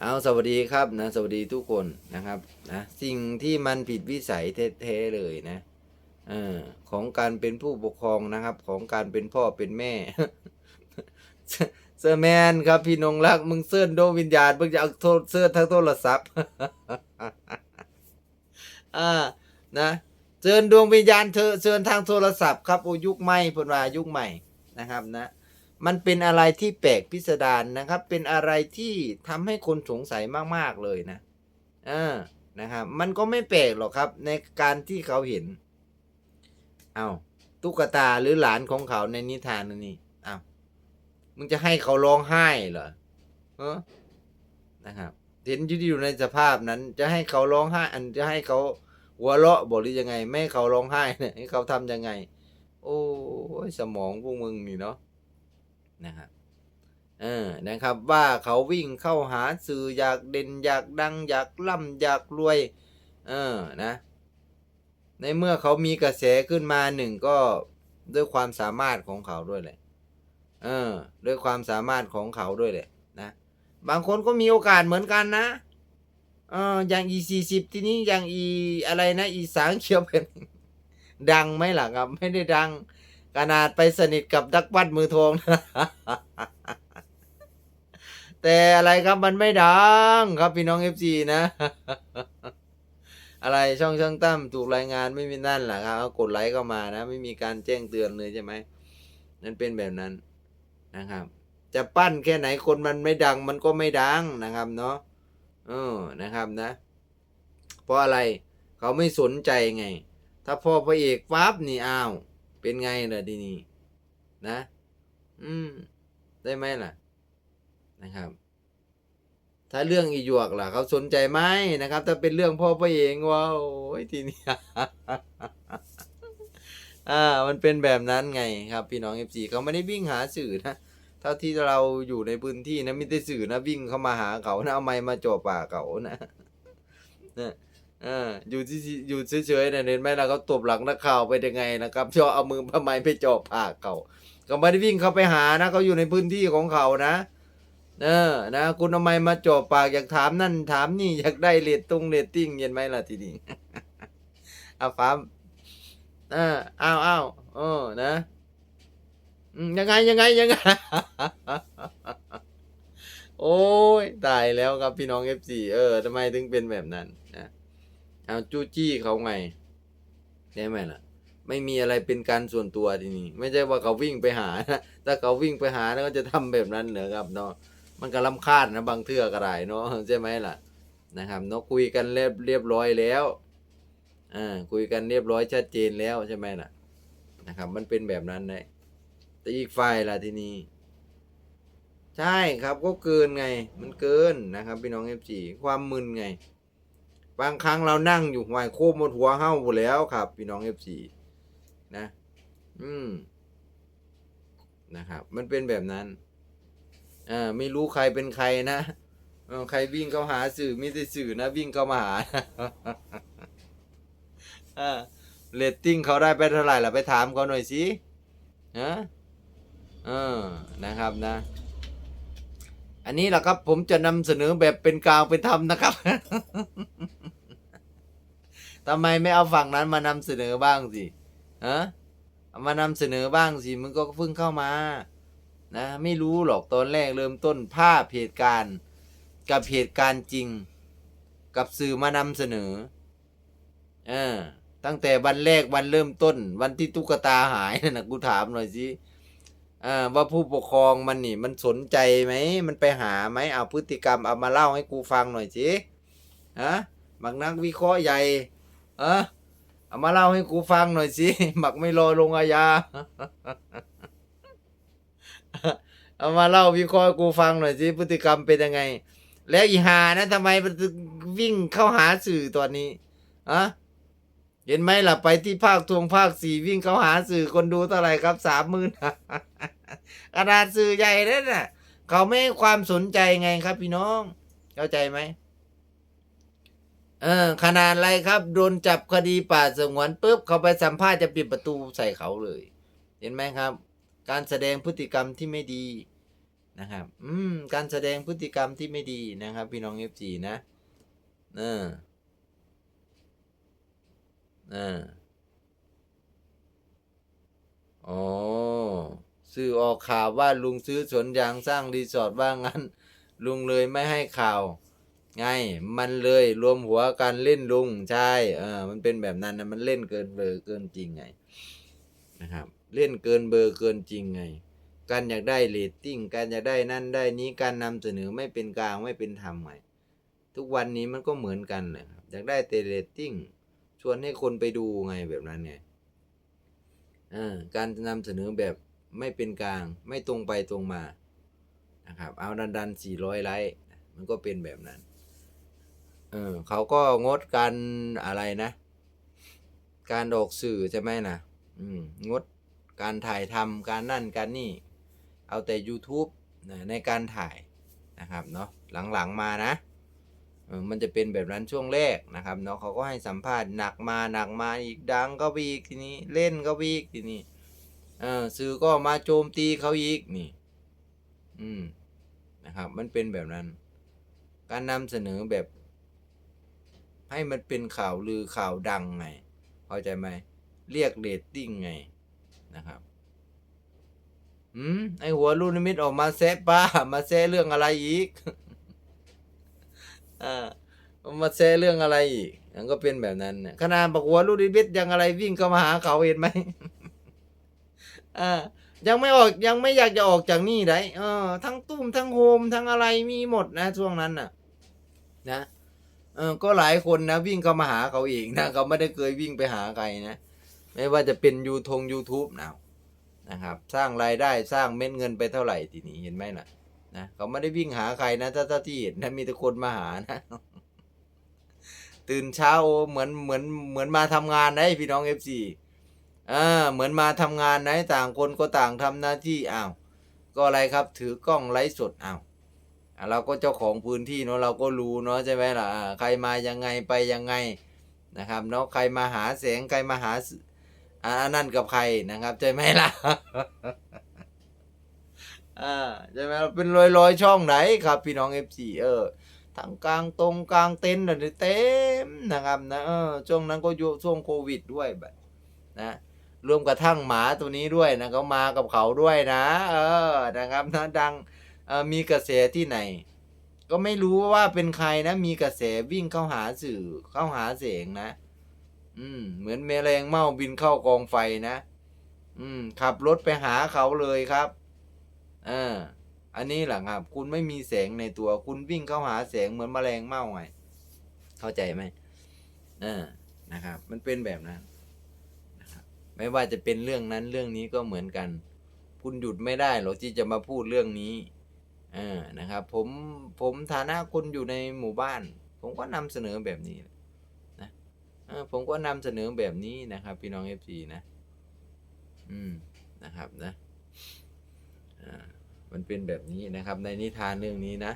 เอาสวัสดีครับนะสวัสดีทุกคนนะครับนะสิ่งที่มันผิดวิสัยแท้ๆเลยนะเออของการเป็นผู้ปกครองนะครับ ของการเป็นพ่อเป็นแม่เซอร์แมนครับพี่นงรักมึงเสื้อโดวงวิญญาณมึงจะเอาโทษเสื้อทั้งโทรศัพท์อ่านะเชิญดวงวิญญาณเธอเชิญทางโทรศัพท์ครับโอยุคใหม่เพิ่นว่ายุคใหม่นะครับนะ มันเป็นอะไรที่แปลกพิสดารนะครับ เป็นอะไรที่ทำให้คนสงสัยมากๆเลยนะเออนะครับมันก็ไม่แปลกหรอกครับ ในการที่เขาเห็น เอาตุ๊กตาหรือหลานของเขาในนิทานอันนี่เอามึงจะให้เขาร้องไห้เหรอเออนะครับเห็นอยู่อยู่ในสภาพนั้น จะให้เขาร้องไห้ อันจะให้เขาหัวเราะบอกหรือยังไง ไม่ให้เขาร้องไห้เนี่ยให้เขาทำยังไง โอ้ยสมองพวกมึงนี่เนาะ นะครับเออนะครับว่าเขาวิ่งเข้าหาสื่ออยากเด่นอยากดังอยากร่ำอยากรวยเออนะในเมื่อเขามีกระแสขึ้นมาหนึ่งก็ด้วยความสามารถของเขาด้วยแหละเออด้วยความสามารถของเขาด้วยแหละนะบางคนก็มีโอกาสเหมือนกันนะเอออย่างอีสี่สิบที่นี้อย่างอีอะไรนะอีสางเขียวเป็นดังไหมล่ะครับ ไม่ได้ดัง ขนาดไปสนิทกับดักวัดมือทอง แต่อะไรครับมันไม่ดังครับพี่น้องเอฟซีนะ อะไรช่องช่างตั้มถูกรายงานไม่มีนั่นแหละครับเอากดไลค์เข้ามานะ ไม่มีการแจ้งเตือนเลยใช่ไหมนั่นเป็นแบบนั้นนะครับ จะปั้นแค่ไหนคนมันไม่ดัง มันก็ไม่ดังนะครับเนาะเออนะครับนะ เพราะอะไรเขาไม่สนใจไง ถ้าพ่อพระเอกฟับนี่อ้าว เป็นไงล่ะทีนี้นะ อืม ได้ไหมล่ะ นะครับ ถ้าเรื่องอีหยวกล่ะเขาสนใจไหมนะครับ ถ้าเป็นเรื่องพ่อพระเอกว้าวโอ้ยทีนี้อ่า มันเป็นแบบนั้นไงครับ พี่น้องเอฟซีเขาไม่ได้วิ่งหาสื่อนะเท่าที่เราอยู่ในพื้นที่นะม่ได้สื่อนะวิ่งเข้ามาหาเขานะเอาไม้มาจ่อปากเขานะนะ เอออยู่ที่อยู่เฉยๆนะเห็นไหมล่ะเขาตบหลังนักข่าวไปยังไงนะครับชอเอามือทำไมไปจ่อปากเขาเขาไม่ได้วิ่งเข้าไปหานะเขาอยู่ในพื้นที่ของเขานะ เออ นะ คุณทำไมมาจ่อปากอยากถามนั่นถามนี่อยากได้เรตตรงเรตติ้งเห็นไหมล่ะทีนี้เอาฟ้ามเอออ้าวอ้าวเออนะยังไงยังไงยังไงโอ้ยตายแล้วครับพี่น้องเอฟซีเออทำไมถึงเป็นแบบนั้นนะ เอาจู้จี้เขาไงได้ไหมล่ะ ไม่มีอะไรเป็นการส่วนตัวทีนี้ ไม่ใช่ว่าเขาวิ่งไปหานะถ้าเขาวิ่งไปหาแล้วก็จะทำแบบนั้นเหรอครับเนาะมันก็ลำคาญนะบางเทื่อก็ได้เนาะใช่ไหมล่ะ นะครับเนาะคุยกันเรียบเรียบร้อยแล้วอ่าคุยกันเรียบร้อยชัดเจนแล้วใช่ไหมล่ะ นะครับ มันเป็นแบบนั้นเลยแต่อีกฝ่ายล่ะทีนี้ใช่ครับก็เกินไง มันเกินนะครับพี่น้องเอฟซีความมึนไง บางครั้งเรานั่งอยู่หวยโคบหมดหัวเห้าหมดแล้วครับ พี่น้องเอฟซีนะ อืมนะครับ มันเป็นแบบนั้นอ่าไม่รู้ใครเป็นใครนะใครวิ่งเข้าหาสื่อไม่ได้สื่อนะ วิ่งเข้ามาหาเรตติ้งเขาได้ไปเท่าไหร่ล่ะไปถามเขาหน่อยสิฮะเออนะครับนะ อันนี้แหละครับผมจะนำเสนอแบบเป็นกลางเป็นธรรมนะครับ ทำไมไม่เอาฝั่งนั้นมานำเสนอบ้างสิฮะเอามานำเสนอบ้างสิมึงก็เพิ่งเข้ามา นะ ไม่รู้หรอกตอนแรกเริ่มต้นภาพเหตุการณ์ กับเหตุการณ์จริง กับสื่อมานำเสนอเออตั้งแต่วันแรกวันเริ่มต้น วันที่ตุ๊กตาหายน่ะกูถามหน่อยสิอ่าว่าผู้ปกครองมันนี่มันสนใจไหม มันไปหาไหมเอาพฤติกรรมเอามาเล่าให้กูฟังหน่อยสิฮะบักนักวิเคราะห์ใหญ่ เออเอามาเล่าให้กูฟังหน่อยสิบักไม่รอลงอาญาเอามาเล่าวิเคราะห์กูฟังหน่อยสิพฤติกรรมเป็นยังไง แล้วอีหานะทำไมมันวิ่งเข้าหาสื่อตอนนี้อะเห็นไหมล่ะไปที่ภาคทวงภาคสี่วิ่งเข้าหาสื่อคนดูเท่าไหร่ครับสามหมื่นขนาดสื่อใหญ่นั่นน่ะ เขาไม่ให้ความสนใจไงครับพี่น้อง เข้าใจไหม เออขนาดอะไรครับ โดนจับคดีป่าสงวนปุ๊บเขาไปสัมภาษณ์จะปิดประตูใส่เขาเลย เห็นไหมครับ การแสดงพฤติกรรมที่ไม่ดีนะครับ อืม การแสดงพฤติกรรมที่ไม่ดีนะครับ พี่น้องเอฟจีนะเออเอออ๋อสื่อออกข่าวว่าลุงซื้อสวนยางสร้างรีสอร์ทว่างั้น ลุงเลยไม่ให้ข่าว ไง มันเลยรวมหัวกันเล่นลุงใช่เออมันเป็นแบบนั้นนะมันเล่นเกินเบอร์เกินจริงไงนะครับ เล่นเกินเบอร์เกินจริงไง การอยากได้เรตติ้งการอยากได้นั่นได้นี้การนำเสนอไม่เป็นกลางไม่เป็นธรรมไงทุกวันนี้มันก็เหมือนกันแหละครับอยากได้แต่เรตติ้งชวนให้คนไปดูไงแบบนั้นไงเออการนำเสนอแบบไม่เป็นกลางไม่ตรงไปตรงมานะครับ เอาดันดันสี่ร้อยไลค์มันก็เป็นแบบนั้น เออเขาก็งดการอะไรนะ การออกสื่อใช่ไหมนะอืมงดการถ่ายทำการนั่นการนี่ เอาแต่ YouTube นะในการถ่ายนะครับเนาะหลังๆมานะมันจะเป็นแบบนั้นช่วงแรกนะครับเนาะเขาก็ให้สัมภาษณ์หนักมาหนักมาอีกดังก็ไปอีกทีนี้เล่นก็ไปอีกทีนี้เออสื่อก็มาโจมตีเขาอีกนี่ อืมนะครับ มันเป็นแบบนั้น การนำเสนอแบบ ให้มันเป็นข่าวลือข่าวดังไงเข้าใจไหมเรียกเรตติ้งไงนะครับอืมไอหัวลูกนิมิตออกมาแซะป้า มาแซะเรื่องอะไรอีกอ่ามาแซะเรื่องอะไรอีกมันก็เป็นแบบนั้นเนี่ยขนาดบอกหัวลูกนิมิตยังอะไรวิ่งเข้ามาหาเขาเห็นไหมอ่ายังไม่ออกยังไม่อยากจะออกจากนี่ได้เออ ทั้งตุ้มทั้งโฮมทั้งอะไรมีหมดนะช่วงนั้นน่ะ นะ เออก็หลายคนนะวิ่งเข้ามาหาเขาเองนะเขาไม่ได้เคยวิ่งไปหาใครนะ ไม่ว่าจะเป็นยูทง YouTube นะนะครับ สร้างรายได้สร้างเม็ดเงินไปเท่าไหร่ทีนี้เห็นไหมล่ะนะเขาไม่ได้วิ่งหาใครนะถ้าถ้าที่เห็นนะมีแต่คนมาหานะตื่นเช้าเหมือนเหมือนเหมือนมาทำงานนะพี่น้องเอฟซีอ่าเหมือนมาทำงานนะต่างคนก็ต่างทำหน้าที่อ้าวก็อะไรครับถือกล้องไลฟ์สดอ้าว เราก็เจ้าของพื้นที่เนาะเราก็รู้เนาะใช่ไหมล่ะใครมายังไงไปยังไงนะครับเนาะใครมาหาแสงใครมาหาอ่านนั่นกับใครนะครับใช่ไหมล่ะอ่าใช่ไหมเป็นรอยรอยๆช่องไหนครับ พี่น้องเอฟซีเออทั้งกลางตรงกลางเต็นท์น่ะเต็มนะครับนะเออช่วงนั้นก็ยู่ช่วงโควิดด้วยแบบนะรวมกระทั่งหมาตัวนี้ด้วยนะเขามากับเขาด้วยนะ เออนะครับนะดัง มีกระแสที่ไหน ก็ไม่รู้ว่าเป็นใครนะ มีกระแสวิ่งเข้าหาสื่อเข้าหาเสียงนะ อืม เหมือนแมลงเม่าบินเข้ากองไฟนะ อืม ขับรถไปหาเขาเลยครับเอออันนี้แหละครับ คุณไม่มีแสงในตัว คุณวิ่งเข้าหาแสงเหมือนแมลงเม่าไง เข้าใจไหมเออนะครับ มันเป็นแบบนั้นนะครับ ไม่ว่าจะเป็นเรื่องนั้นเรื่องนี้ก็เหมือนกัน คุณหยุดไม่ได้หรอกที่จะมาพูดเรื่องนี้ เออนะครับผมผมฐานะคุณอยู่ในหมู่บ้าน ผมก็นำเสนอแบบนี้นะเออผมก็นำเสนอแบบนี้นะครับพี่น้องเอฟซีนะ อืมนะครับนะอ่ามันเป็นแบบนี้นะครับในนิทานเรื่องนี้นะ